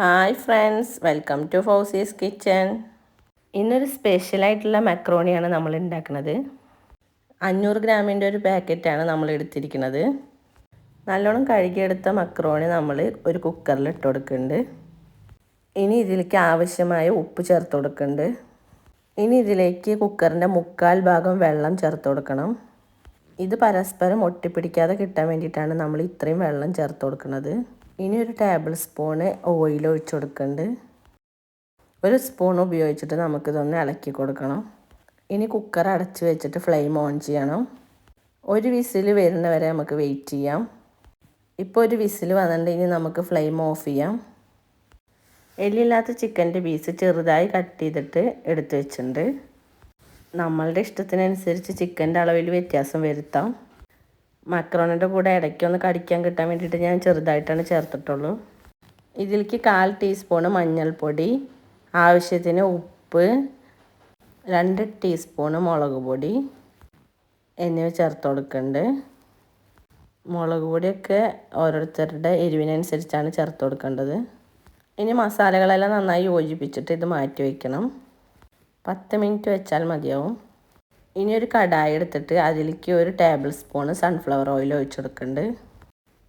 Hi friends welcome to Fousi's kitchen. ഇന്നൊരു സ്പെഷ്യലായിട്ടുള്ള മക്രോണിയാണ് നമ്മൾ ഉണ്ടാക്കുന്നത്. അഞ്ഞൂറ് ഗ്രാമിന്റെ ഒരു പാക്കറ്റാണ് നമ്മൾ എടുത്തിരിക്കുന്നത്. നല്ലോണം കഴുകിയെടുത്ത മക്രോണി നമ്മൾ ഒരു കുക്കറിൽ ഇട്ട് കൊടുക്കുന്നുണ്ട്. ഇനി ഇതിലേക്ക് ആവശ്യമായ ഉപ്പ് ചേർത്ത് കൊടുക്കുന്നുണ്ട്. ഇനി ഇതിലേക്ക് കുക്കറിന്റെ മുക്കാൽ ഭാഗം വെള്ളം ചേർത്ത് കൊടുക്കണം. ഇത് പരസ്പരം ഒട്ടിപ്പിടിക്കാതെ കിട്ടാൻ വേണ്ടിയിട്ടാണ് നമ്മൾ ഇത്രയും വെള്ളം ചേർത്ത് കൊടുക്കുന്നത്. ഇനി ഒരു ടേബിൾ സ്പൂണ് ഓയിൽ ഒഴിച്ചു കൊടുക്കുന്നുണ്ട് ഒരു സ്പൂൺ ഉപയോഗിച്ചിട്ട് നമുക്കിതൊന്ന് ഇളക്കി കൊടുക്കണം. ഇനി കുക്കർ അടച്ച് വെച്ചിട്ട് ഫ്ലെയിം ഓൺ ചെയ്യണം. ഒരു വിസിൽ വരുന്ന വരെ നമുക്ക് വെയിറ്റ് ചെയ്യാം. ഇപ്പോൾ ഒരു വിസിൽ ഇനി നമുക്ക് ഫ്ലെയിം ഓഫ് ചെയ്യാം. എല്ലില്ലാത്ത ചിക്കന്റെ പീസ് ചെറുതായി കട്ട് ചെയ്തിട്ട് എടുത്തു വെച്ചിട്ടുണ്ട്. നമ്മളുടെ ഇഷ്ടത്തിനനുസരിച്ച് ചിക്കന്റെ അളവിൽ വ്യത്യാസം വരുത്താം. മക്രോണിന്റെ കൂടെ ഇടയ്ക്കൊന്ന് കടിക്കാൻ കിട്ടാൻ വേണ്ടിയിട്ട് ഞാൻ ചെറുതായിട്ടാണ് ചേർത്തിട്ടുള്ളൂ. ഇതിലേക്ക് കാൽ ടീസ്പൂണ് മഞ്ഞൾപ്പൊടി ആവശ്യത്തിന് ഉപ്പ് രണ്ട് ടീസ്പൂണ് മുളക് പൊടി എന്നിവ ചേർത്ത് കൊടുക്കുന്നുണ്ട്. മുളക് പൊടിയൊക്കെ ഓരോരുത്തരുടെ എരിവിനനുസരിച്ചാണ് ചേർത്ത് കൊടുക്കേണ്ടത്. ഇനി മസാലകളെല്ലാം നന്നായി യോജിപ്പിച്ചിട്ട് ഇത് മാറ്റി വയ്ക്കണം പത്ത് മിനിറ്റ് വെച്ചാൽ മതിയാവും. ഇനി ഒരു കടായി എടുത്തിട്ട് അതിലേക്ക് ഒരു ടേബിൾ സ്പൂണ് സൺഫ്ലവർ ഓയിൽ ഒഴിച്ചു കൊടുക്കുന്നുണ്ട്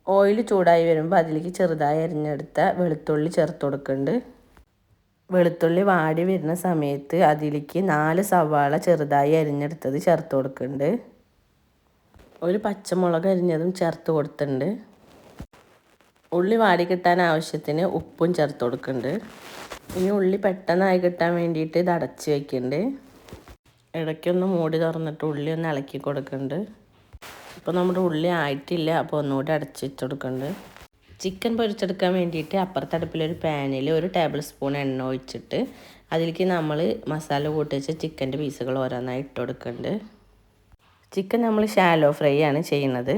ഓയിൽ ചൂടായി വരുമ്പോൾ അതിലേക്ക് ചെറുതായി അരിഞ്ഞെടുത്ത വെളുത്തുള്ളി ചേർത്ത് കൊടുക്കുന്നുണ്ട് വെളുത്തുള്ളി വാടി വരുന്ന സമയത്ത് അതിലേക്ക് നാല് സവാള ചെറുതായി അരിഞ്ഞെടുത്തത് ചേർത്ത് കൊടുക്കുന്നുണ്ട് ഒരു പച്ചമുളക് അരിഞ്ഞതും ചേർത്ത് കൊടുത്തിട്ടുണ്ട്. ഉള്ളി വാടി കിട്ടാൻ ആവശ്യത്തിന് ഉപ്പും ചേർത്ത് കൊടുക്കുന്നുണ്ട് ഇനി ഉള്ളി പെട്ടെന്നായി കിട്ടാൻ വേണ്ടിയിട്ട് ഇത് അടച്ച് വയ്ക്കുന്നുണ്ട് ഇടയ്ക്കൊന്ന് മൂടി തുറന്നിട്ട് ഉള്ളി ഒന്ന് ഇളക്കി കൊടുക്കുന്നുണ്ട് ഇപ്പോൾ നമ്മുടെ ഉള്ളി ആയിട്ടില്ല അപ്പോൾ ഒന്നുകൂടി അടച്ചിട്ട് കൊടുക്കുന്നുണ്ട് ചിക്കൻ പൊരിച്ചെടുക്കാൻ വേണ്ടിയിട്ട് അപ്പുറത്തെ അടുപ്പിലൊരു പാനിൽ ഒരു ടേബിൾ സ്പൂൺ എണ്ണ ഒഴിച്ചിട്ട് അതിലേക്ക് നമ്മൾ മസാല കൂട്ടി വെച്ച ചിക്കന്റെ പീസുകൾ ഓരോന്നായി ഇട്ട് കൊടുക്കുന്നുണ്ട് ചിക്കൻ നമ്മൾ ഷാലോ ഫ്രൈ ആണ് ചെയ്യുന്നത്.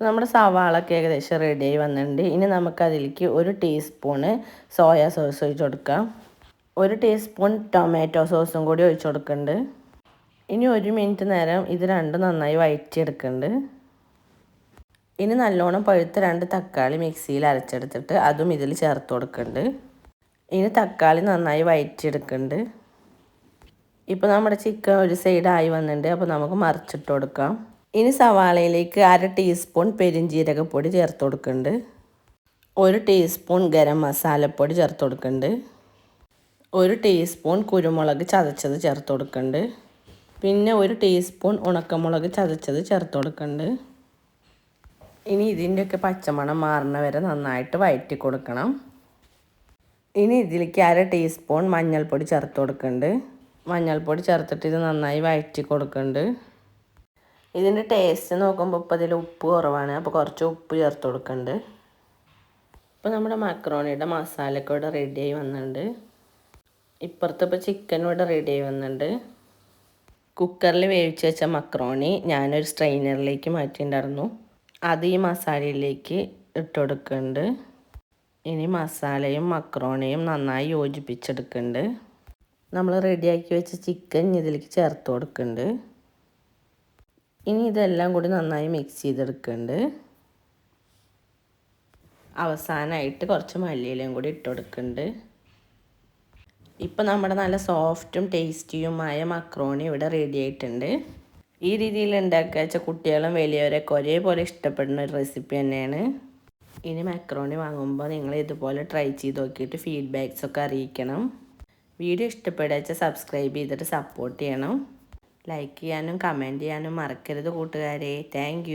നമ്മുടെ സവാളൊക്കെ ഏകദേശം റെഡിയായി വന്നിട്ടുണ്ട്. ഇനി നമുക്കതിലേക്ക് ഒരു ടീസ്പൂണ് സോയാ സോസ് ഒഴിച്ച് കൊടുക്കാം. ഒരു ടീസ്പൂൺ ടൊമാറ്റോ സോസും കൂടി ഒഴിച്ചു കൊടുക്കുന്നുണ്ട് ഇനി ഒരു മിനിറ്റ് നേരം ഇത് രണ്ടും നന്നായി വഴറ്റിയെടുക്കുന്നുണ്ട് ഇനി നല്ലോണം പഴുത്ത രണ്ട് തക്കാളി മിക്സിയിൽ അരച്ചെടുത്തിട്ട് അതും ഇതിൽ ചേർത്ത് കൊടുക്കുന്നുണ്ട് ഇനി തക്കാളി നന്നായി വഴറ്റിയെടുക്കുന്നുണ്ട് ഇപ്പോൾ നമ്മുടെ ചിക്കൻ ഒരു സൈഡായി വന്നിട്ടുണ്ട് അപ്പോൾ നമുക്ക് മറിച്ചിട്ട് കൊടുക്കാം. ഇനി സവാളയിലേക്ക് അര ടീസ്പൂൺ പെരിഞ്ജീരകപ്പൊടി ചേർത്ത് കൊടുക്കുന്നുണ്ട് ഒരു ടീസ്പൂൺ ഗരം മസാലപ്പൊടി ചേർത്ത് കൊടുക്കുന്നുണ്ട് ഒരു ടീസ്പൂൺ കുരുമുളക് ചതച്ചത് ചേർത്ത് കൊടുക്കുന്നുണ്ട് പിന്നെ ഒരു ടീസ്പൂൺ ഉണക്കമുളക് ചതച്ചത് ചേർത്ത് കൊടുക്കുന്നുണ്ട് ഇനി ഇതിന്റെയൊക്കെ പച്ചമണം മാറുന്ന വരെ നന്നായിട്ട് വയറ്റി കൊടുക്കണം. ഇനി ഇതിലേക്ക് അര ടീസ്പൂൺ മഞ്ഞൾപ്പൊടി ചേർത്ത് കൊടുക്കുന്നുണ്ട് മഞ്ഞൾപ്പൊടി ചേർത്തിട്ട് ഇത് നന്നായി വയറ്റി കൊടുക്കുന്നുണ്ട് ഇതിന്റെ ടേസ്റ്റ് നോക്കുമ്പോൾ ഇപ്പോൾ ഇതിൽ ഉപ്പ് കുറവാണ്. അപ്പോൾ കുറച്ച് ഉപ്പ് ചേർത്ത് കൊടുക്കുന്നുണ്ട് ഇപ്പോൾ നമ്മുടെ മക്രോണിയുടെ മസാലയൊക്കെ ഇവിടെ റെഡിയായി വന്നിട്ടുണ്ട്. ഇപ്പുറത്ത് ഇപ്പോൾ ചിക്കൻ ഇവിടെ റെഡി വന്നിട്ടുണ്ട് കുക്കറിൽ വേവിച്ച് വെച്ച മക്രോണി ഞാനൊരു സ്ട്രെയിനറിലേക്ക് മാറ്റിയിട്ടുണ്ടായിരുന്നു അത് ഈ മസാലയിലേക്ക് ഇട്ട് കൊടുക്കുന്നുണ്ട് ഇനി മസാലയും മക്രോണിയും നന്നായി യോജിപ്പിച്ചെടുക്കുന്നുണ്ട് നമ്മൾ റെഡിയാക്കി വെച്ച ചിക്കൻ ഇതിലേക്ക് ചേർത്ത് കൊടുക്കുന്നുണ്ട് ഇനി ഇതെല്ലാം കൂടി നന്നായി മിക്സ് ചെയ്തെടുക്കുന്നുണ്ട് അവസാനമായിട്ട് കുറച്ച് മല്ലിയിലയും കൂടി ഇട്ട് കൊടുക്കുന്നുണ്ട് ഇപ്പം നമ്മുടെ നല്ല സോഫ്റ്റും ടേസ്റ്റിയുമായ മക്രോണി ഇവിടെ റെഡി ആയിട്ടുണ്ട്. ഈ രീതിയിൽ ഉണ്ടാക്കുക വെച്ചാൽ കുട്ടികളും വലിയവരൊക്കെ ഒരേപോലെ ഇഷ്ടപ്പെടുന്ന ഒരു റെസിപ്പി തന്നെയാണ്. ഇനി മക്രോണി വാങ്ങുമ്പോൾ നിങ്ങൾ ഇതുപോലെ ട്രൈ ചെയ്ത് നോക്കിയിട്ട് ഫീഡ്ബാക്സ് ഒക്കെ അറിയിക്കണം. വീഡിയോ ഇഷ്ടപ്പെടുക വെച്ചാൽ സബ്സ്ക്രൈബ് ചെയ്തിട്ട് സപ്പോർട്ട് ചെയ്യണം. ലൈക്ക് ചെയ്യാനും കമന്റ് ചെയ്യാനും മറക്കരുത് കൂട്ടുകാരെ. താങ്ക്